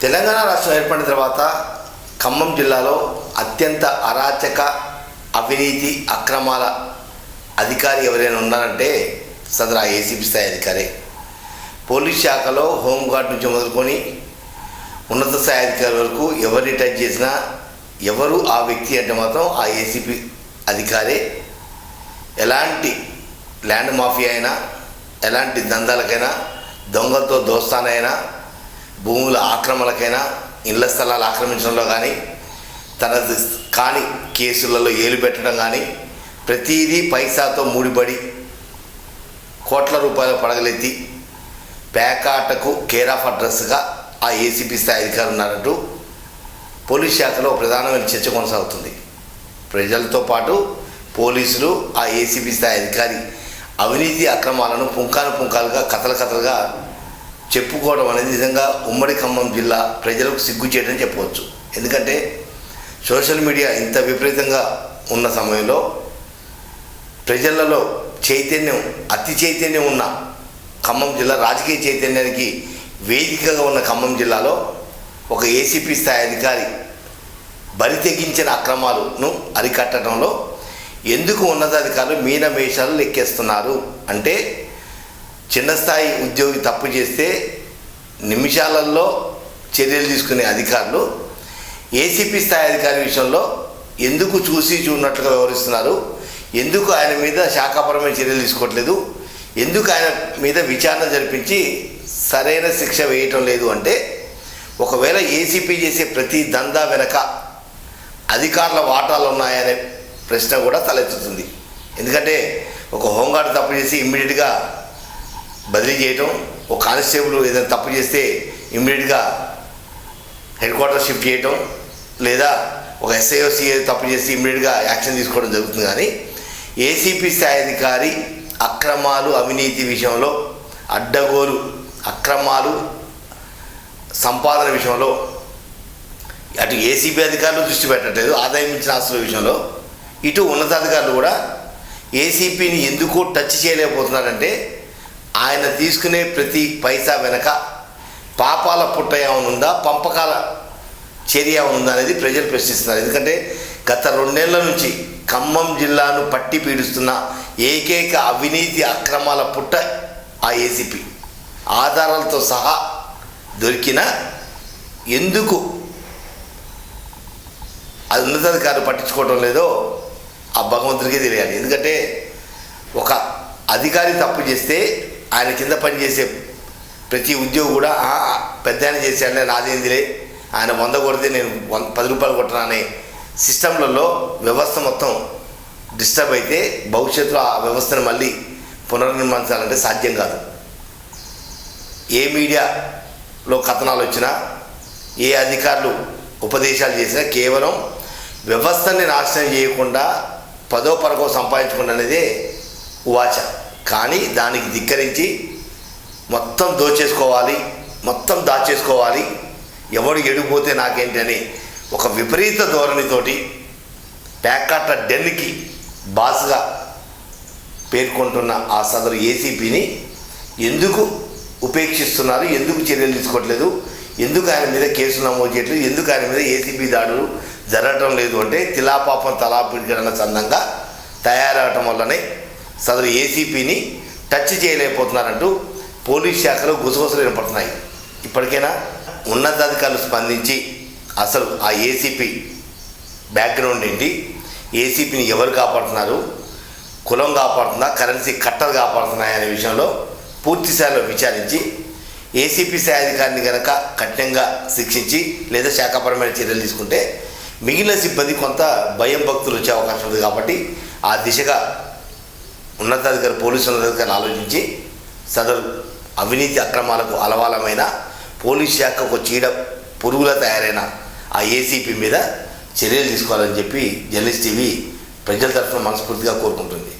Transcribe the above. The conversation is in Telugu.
తెలంగాణ రాష్ట్రం ఏర్పడిన తర్వాత ఖమ్మం జిల్లాలో అత్యంత అరాచక అవినీతి అక్రమాల అధికారి ఎవరైనా ఉన్నారంటే సదరా ఏసీపీ స్థాయి అధికారి. పోలీస్ శాఖలో హోంగార్డ్ నుంచి మొదలుకొని ఉన్నత స్థాయి అధికారి వరకు ఎవరిని టచ్ చేసినా ఎవరు ఆ వ్యక్తి అంటే మాత్రం ఆ ఏసీపీ అధికారే. ఎలాంటి ల్యాండ్ మాఫియా అయినా ఎలాంటి దందాలకైనా దొంగలతో దోస్తానైనా భూముల ఆక్రమణలకైనా ఇళ్ళ స్థలాలు ఆక్రమించడంలో కానీ తన కాని కేసులలో ఏలు పెట్టడం కానీ ప్రతిదీ పైసాతో ముడిపడి కోట్ల రూపాయల పడగలెత్తి పేకాటకు కేర్ ఆఫ్ అడ్రస్గా ఆ ఏసీపీ స్థాయి అధికారులు ఉన్నారంటూ పోలీస్ శాఖలో ప్రధానమైన చర్చ కొనసాగుతుంది. ప్రజలతో పాటు పోలీసులు ఆ ఏసీపీ స్థాయి అధికారి అవినీతి అక్రమాలను పుంకాను పుంకాలుగా కథలు కథలుగా చెప్పుకోవడం అనేది నిజంగా ఉమ్మడి ఖమ్మం జిల్లా ప్రజలకు సిగ్గు చేయడం చెప్పవచ్చు. ఎందుకంటే సోషల్ మీడియా ఇంత విపరీతంగా ఉన్న సమయంలో ప్రజలలో చైతన్యం అతి చైతన్యం ఉన్న ఖమ్మం జిల్లా రాజకీయ చైతన్యానికి వేదికగా ఉన్న ఖమ్మం జిల్లాలో ఒక ఏసీపీ స్థాయి అధికారి బరి తెగించిన అక్రమాలను అరికట్టడంలో ఎందుకు ఉన్నతాధికారులు మీనమేషాలు లెక్కేస్తున్నారు అంటే చిన్న స్థాయి ఉద్యోగి తప్పు చేస్తే నిమిషాలలో చర్యలు తీసుకునే అధికారులు ఏసీపీ స్థాయి అధికారి విషయంలో ఎందుకు చూసి చూడనట్లుగా వ్యవహరిస్తున్నారు? ఎందుకు ఆయన మీద శాఖాపరమైన చర్యలు తీసుకోవట్లేదు? ఎందుకు ఆయన మీద విచారణ జరిపించి సరైన శిక్ష వేయటం లేదు అంటే ఒకవేళ ఏసీపీ చేసే ప్రతి దందా వెనక అధికారుల వాటాలు ఉన్నాయనే ప్రశ్న కూడా తలెత్తుతుంది. ఎందుకంటే ఒక హోంగార్డ్ తప్పు చేసి ఇమ్మీడియట్గా బదిలీ చేయటం ఒక కానిస్టేబుల్ ఏదైనా తప్పు చేస్తే ఇమ్మీడియట్గా హెడ్ క్వార్టర్ షిఫ్ట్ చేయటం లేదా ఒక ఎస్ఐఓసి తప్పు చేసి ఇమ్మీడియట్గా యాక్షన్ తీసుకోవడం జరుగుతుంది. కానీ ఏసీపీ స్థాయి అధికారి అక్రమాలు అవినీతి విషయంలో అడ్డగోలు అక్రమాలు సంపాదన విషయంలో అటు ఏసీబీ అధికారులు దృష్టి పెట్టట్లేదు ఆదాయం ఇచ్చిన ఆస్తుల విషయంలో. ఇటు ఉన్నతాధికారులు కూడా ఏసీపీని ఎందుకు టచ్ చేయలేకపోతున్నారంటే ఆయన తీసుకునే ప్రతి పైసా వెనక పాపాల పుట్ట ఏమైనా ఉందా పంపకాల చర్య ఉందా అనేది ప్రజలు ప్రశ్నిస్తున్నారు. ఎందుకంటే గత రెండేళ్ళ నుంచి ఖమ్మం జిల్లాను పట్టి పీడిస్తున్న ఏకైక అవినీతి అక్రమాల పుట్ట ఆ ఏసీపీ. ఆధారాలతో సహా దొరికిన ఎందుకు అది ఉన్నతాధికారులు పట్టించుకోవడం లేదో ఆ భగవంతుడికే తెలియాలి. ఎందుకంటే ఒక అధికారి తప్పు చేస్తే ఆయన కింద పనిచేసే ప్రతి ఉద్యోగి కూడా పెద్ద ఆయన చేశాడలే నాదేందిలే ఆయన వంద కొడితే నేను వంద పది రూపాయలు కొట్టనా అనే సిస్టంలలో వ్యవస్థ మొత్తం డిస్టర్బ్ అయితే భవిష్యత్తులో ఆ వ్యవస్థను మళ్ళీ పునర్నిర్మించాలంటే సాధ్యం కాదు. ఏ మీడియాలో కథనాలు వచ్చినా ఏ అధికారులు ఉపదేశాలు చేసినా కేవలం వ్యవస్థని నాశనం చేయకుండా పదో పరకో సంపాదించకుండా ఉవాచ. కానీ దానికి ధిక్కరించి మొత్తం దోచేసుకోవాలి మొత్తం దాచేసుకోవాలి. ఎవడు ఎడిపోతే నాకేంటని ఒక విపరీత ధోరణితోటి ప్యాకాట డెన్కి బాస్గా పేర్కొంటున్న ఆ సదరు ఏసీపీని ఎందుకు ఉపేక్షిస్తున్నారు ఎందుకు చర్యలు తీసుకోవట్లేదు ఎందుకు ఆయన మీద కేసు నమోదు చేయట్లేదు ఎందుకు ఆయన మీద ఏసీపీ దాడులు జరగటం లేదు అంటే తిలాపాపం తలాపిడికరణ చందంగా తయారవటం వల్లనే సదరు ఏసీపీని టచ్ చేయలేకపోతున్నారంటూ పోలీస్ శాఖలో గుసగుసలు వినపడుతున్నాయి. ఇప్పటికైనా ఉన్నతాధికారులు స్పందించి అసలు ఆ ఏసీపీ బ్యాక్గ్రౌండ్ ఏంటి? ఏసీపీని ఎవరు కాపాడుతున్నారు? కులం కాపాడుతుందా? కరెన్సీ కట్టలు కాపాడుతున్నాయా అనే విషయంలో పూర్తి స్థాయిలో విచారించి ఏసీపీ స్థాయి అధికారిని కనుక కఠినంగా శిక్షించి లేదా శాఖాపరమైన చర్యలు తీసుకుంటే మిగిలిన సిబ్బంది కొంత భయం భక్తులు వచ్చే అవకాశం ఉంది కాబట్టి ఆ దిశగా ఉన్నతాధికారి పోలీసు ఉన్నతాధికారులు ఆలోచించి సదరు అవినీతి అక్రమాలకు అలవాలమైన పోలీస్ శాఖ ఒక చీడ పురుగుల తయారైన ఆ ఏసీపీ మీద చర్యలు తీసుకోవాలని చెప్పి జర్నలిస్ట్ టీవీ ప్రజల తరఫున మనస్ఫూర్తిగా కోరుకుంటుంది.